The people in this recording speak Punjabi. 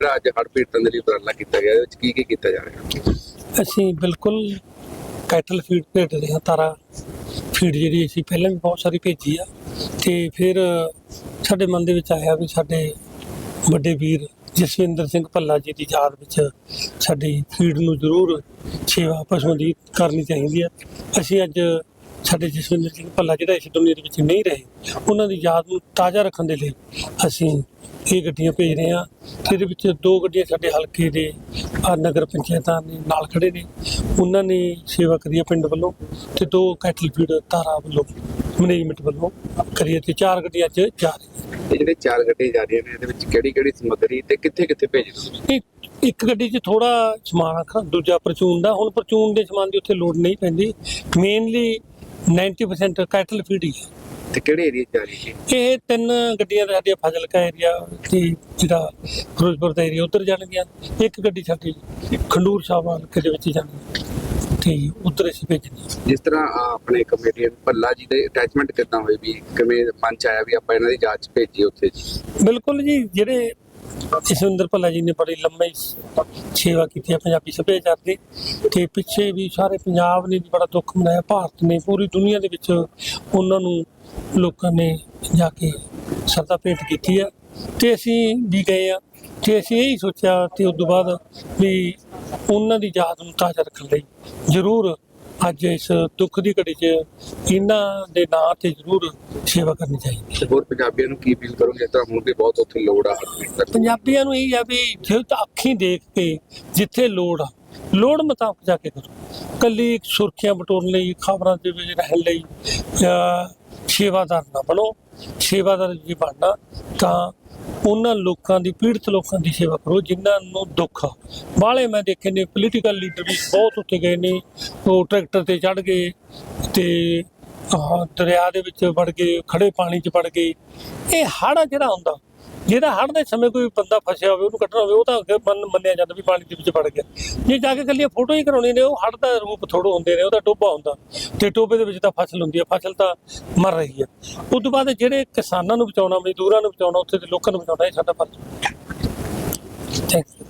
ਜਿਹੜਾ ਅੱਜ ਹੜ੍ਹ ਪੀੜਤਾਂ ਦੇ ਲਈ ਉਪਰਾਲਾ ਕੀਤਾ ਗਿਆ, ਇਹਦੇ ਵਿੱਚ ਕੀ ਕੀ ਕੀਤਾ ਜਾ ਰਿਹਾ? ਅਸੀਂ ਬਿਲਕੁਲ ਕੈਟਲ ਫੀਡ ਭੇਜ ਰਹੇ ਹਾਂ, ਤਾਰਾ ਫੀਡ ਜਿਹੜੀ ਅਸੀਂ ਪਹਿਲਾਂ ਵੀ ਬਹੁਤ ਸਾਰੀ ਭੇਜੀ ਆ। ਤੇ ਫਿਰ ਸਾਡੇ ਮਨ ਦੇ ਵਿੱਚ ਆਇਆ ਵੀ ਸਾਡੇ ਵੱਡੇ ਵੀਰ ਜਸਵਿੰਦਰ ਸਿੰਘ ਭੱਲਾ ਜੀ ਦੀ ਯਾਦ ਵਿੱਚ ਸਾਡੀ ਫੀਡ ਨੂੰ ਜ਼ਰੂਰ ਸੇਵਾ ਪਸ਼ੂਆਂ ਦੀ ਕਰਨੀ ਚਾਹੀਦੀ ਹੈ ਅਸੀਂ ਅੱਜ ਸਾਡੇ ਜਸਵਿੰਦਰ ਸਿੰਘ ਭੱਲਾ ਜਿਹੜਾ ਇਸ ਦੁਨੀਆ ਦੇ ਵਿੱਚ ਨਹੀਂ ਰਹੇ ਉਹਨਾਂ ਦੀ ਯਾਦ ਨੂੰ ਤਾਜ਼ਾ ਰੱਖਣ ਦੇ ਲਈ ਅਸੀਂ ਇਹ ਗੱਡੀਆਂ ਭੇਜ ਰਹੇ ਹਾਂ। ਇਹਦੇ ਵਿੱਚ ਦੋ ਗੱਡੀਆਂ ਸਾਡੇ ਹਲਕੇ ਦੇ ਆਹ ਨਗਰ ਪੰਚਾਇਤਾਂ ਦੇ ਨਾਲ ਖੜੇ ਨੇ। ਉਹਨਾਂ ਨੇ ਸੇਵਾ ਕਰੀ ਪਿੰਡ ਵੱਲੋਂ ਤੇ ਦੋ ਕੈਟਲ ਫੀਡ ਤਾਰਾ ਵੱਲੋਂ ਮੈਨੇਜਮੈਂਟ ਵੱਲੋਂ ਕਰੀ ਹੈ ਤੇ ਚਾਰ ਗੱਡੀਆਂ ਅੱਜ ਜਾ ਰਹੀਆਂ ਇਹ ਜਿਹੜੇ ਚਾਰ ਗੱਡੀਆਂ ਜਾ ਰਹੀਆਂ ਨੇ ਇਹਦੇ ਵਿੱਚ ਕਿਹੜੀ ਕਿਹੜੀ ਸਮੱਗਰੀ ਤੇ ਕਿੱਥੇ ਕਿੱਥੇ ਭੇਜੀ ਤੁਸੀਂ? ਇੱਕ ਇੱਕ ਗੱਡੀ 'ਚ ਥੋੜਾ ਸਮਾਨ ਰੱਖਾਂ ਦੂਜਾ ਪਰਚੂਨ ਦਾ। ਹੁਣ ਪਰਚੂਨ ਦੇ ਸਮਾਨ ਦੀ ਉੱਥੇ ਲੋਡ ਨਹੀਂ ਪੈਂਦੀ। ਮੇਨਲੀ 90% ਕੈਟਲ ਫੀਡ ਹੀ ਹੈ ਤੇ ਕਿਹੜੇ ਏਰੀਆ ਜਾ ਰਹੀ ਹੈ ਇਹ ਤਿੰਨ ਗੱਡੀਆਂ ਤਾਂ ਸਾਡੀਆਂ ਫਾਜ਼ਿਲਕਾ ਏਰੀਆ ਤੇ ਜਿਹੜਾ ਫਿਰੋਜ਼ਪੁਰ ਦਾ ਏਰੀਆ ਉਧਰ ਜਾਣਗੀਆਂ ਇੱਕ ਗੱਡੀ ਸਾਡੀ ਖੰਡੂਰ ਸਾਹਿਬ ਹਲਕੇ ਦੇ ਵਿੱਚ ਜਾਣੀ। ਤੇ ਉਧਰ ਅਸੀਂ ਭੇਜਣੀ। ਜਿਸ ਤਰ੍ਹਾਂ ਆਪਣੇ ਕਮੇਡੀਅਨ ਭੱਲਾ ਜੀ ਦੇ ਅਟੈਚਮੈਂਟ ਕਿੱਦਾਂ ਹੋਈ ਵੀ ਕਿਵੇਂ ਮਨ ਚ ਆਇਆ ਵੀ ਆਪਾਂ ਇਹਨਾਂ ਦੀ ਜਾਂਚ ਭੇਜੀ ਉੱਥੇ ਜੀ ਬਿਲਕੁਲ ਜੀ ਜਿਹੜੇ ਜਸਵਿੰਦਰ ਭੱਲਾ ਜੀ ਨੇ ਬੜੀ ਲੰਮੀ ਸੇਵਾ ਕੀਤੀ ਹੈ, ਪੰਜਾਬੀ ਸੱਭਿਆਚਾਰ ਦੀ। ਤੇ ਪਿੱਛੇ ਵੀ ਸਾਰੇ ਪੰਜਾਬ ਨੇ ਵੀ ਬੜਾ ਦੁੱਖ ਮਨਾਇਆ, ਭਾਰਤ ਨੇ, ਪੂਰੀ ਦੁਨੀਆ ਦੇ ਵਿੱਚ ਉਹਨਾਂ ਨੂੰ ਲੋਕਾਂ ਨੇ ਜਾ ਕੇ ਸਰਦਾ ਭੇਟ ਕੀਤੀ ਹੈ। ਤੇ ਅਸੀਂ ਵੀ ਗਏ ਆ ਤੇ ਅਸੀਂ ਇਹ ਸੋਚਿਆ ਤੇ ਉਸ ਤੋਂ ਬਾਅਦ ਵੀ ਉਹਨਾਂ ਦੀ ਯਾਦ ਨੂੰ ਤਾਜ਼ਾ ਰੱਖਣ ਲਈ ਜ਼ਰੂਰ ਅੱਜ ਇਸ ਦੁੱਖ ਦੀ ਘੜੀ 'ਚ ਇਹਨਾਂ ਦੇ ਨਾਂ ਤੇ ਜ਼ਰੂਰ ਸੇਵਾ ਕਰਨੀ ਚਾਹੀਦੀ ਹੈ। ਤੇ ਹੋਰ ਪੰਜਾਬੀਆਂ ਨੂੰ ਕੀ ਅਪੀਲ ਕਰੋਗੇ? ਤਰ੍ਹਾਂ ਹੁਣ ਵੀ ਬਹੁਤ ਉੱਥੇ ਲੋੜ ਆ। ਪੰਜਾਬੀਆਂ ਨੂੰ ਇਹ ਆ ਵੀ ਜੇ ਤਾਂ ਅੱਖੀਂ ਦੇਖ ਕੇ ਜਿੱਥੇ ਲੋੜ ਆ ਲੋੜ ਮੁਤਾਬਕ ਜਾ ਕੇ ਕਰੋ। ਕੱਲੀ ਸੁਰਖੀਆਂ ਬਟੋਰਨ ਲਈ ਖਬਰਾਂ ਦੇ ਵਿੱਚ ਰਹਿਣ ਲਈ ਜਾਂ ਸੇਵਾਦਾਰ ਨਾ ਬਣੋ। ਸੇਵਾਦਾਰ ਜੀ ਬਣਨਾ ਤਾਂ ਉਹਨਾਂ ਲੋਕਾਂ ਦੀ, ਪੀੜਤ ਲੋਕਾਂ ਦੀ ਸੇਵਾ ਕਰੋ, ਜਿਨ੍ਹਾਂ ਨੂੰ ਦੁੱਖ ਆ। ਬਾਹਲੇ ਮੈਂ ਦੇਖੇ ਨੇ ਪੋਲੀਟੀਕਲ ਲੀਡਰ ਵੀ ਬਹੁਤ ਉੱਤੇ ਗਏ ਨੇ, ਉਹ ਟਰੈਕਟਰ ਤੇ ਚੜ ਗਏ ਤੇ ਦਰਿਆ ਦੇ ਵਿੱਚ ਵੜ ਗਏ ਖੜੇ ਪਾਣੀ 'ਚ ਵੜ ਗਏ। ਇਹ ਹੜ੍ਹ ਜਿਹੜਾ ਹੁੰਦਾ। ਜਿਹਦਾ ਹੜ੍ਹ ਦੇ ਸਮੇਂ ਕੋਈ ਬੰਦਾ ਫਸਿਆ ਹੋਵੇ, ਉਹਨੂੰ ਕੱਢਣਾ ਹੋਵੇ, ਉਹ ਤਾਂ ਅੱਗੇ ਮੰਨਿਆ ਜਾਂਦਾ ਵੀ ਪਾਣੀ ਦੇ ਵਿੱਚ ਵੜ ਗਿਆ। ਜੇ ਜਾ ਕੇ ਕੱਲੀਆਂ ਫੋਟੋ ਹੀ ਕਰਾਉਣੀ ਨੇ, ਉਹ ਹੜ੍ਹ ਦਾ ਰੂਪ ਥੋੜੋ ਹੁੰਦੇ ਨੇ, ਉਹਦਾ ਟੋਭਾ ਹੁੰਦਾ। ਤੇ ਟੋਭੇ ਦੇ ਵਿੱਚ ਤਾਂ ਫਸਲ ਹੁੰਦੀ ਹੈ, ਫਸਲ ਤਾਂ ਮਰ ਰਹੀ ਹੈ। ਉਸ ਤੋਂ ਬਾਅਦ ਜਿਹੜੇ ਕਿਸਾਨਾਂ ਨੂੰ ਬਚਾਉਣਾ, ਮਜ਼ਦੂਰਾਂ ਨੂੰ ਬਚਾਉਣਾ, ਉੱਥੇ ਦੇ ਲੋਕਾਂ ਨੂੰ ਬਚਾਉਣਾ, ਇਹ ਸਾਡਾ ਫਰਜ਼ ਹੈ। Thank you